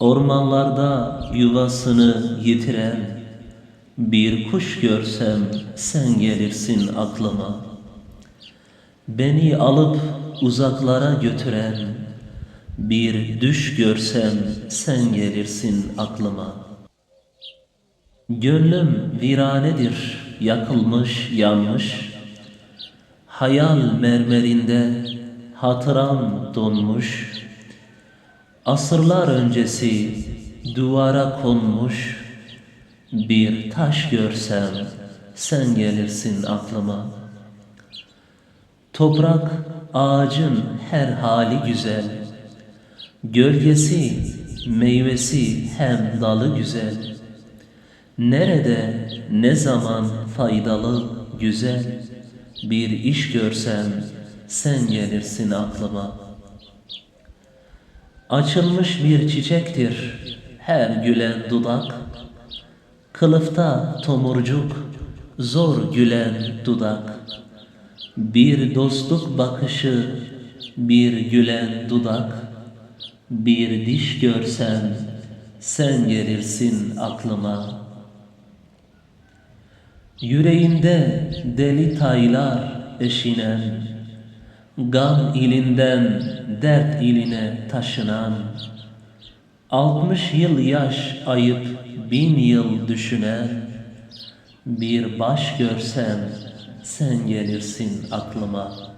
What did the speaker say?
Ormanlarda yuvasını yitiren bir kuş görsem sen gelirsin aklıma. Beni alıp uzaklara götüren bir düş görsem sen gelirsin aklıma. Gönlüm viranedir, yakılmış, yanmış. Hayal mermerinde hatıram donmuş. Asırlar öncesi duvara konmuş bir taş görsem sen gelirsin aklıma. Toprak ağacın her hali güzel. Gölgesi, meyvesi hem dalı güzel. Nerede, ne zaman faydalı, güzel bir iş görsem sen gelirsin aklıma. Açılmış bir çiçektir her gülen dudak. Kılıfta tomurcuk, zor gülen dudak. Bir dostluk bakışı, bir gülen dudak. Bir diş görsem sen gelirsin aklıma. Yüreğinde deli taylar eşinen, Gam ilinden dert iline taşınan, Altmış yıl yaş ayıp bin yıl düşünen, Bir baş görsem sen gelirsin aklıma.''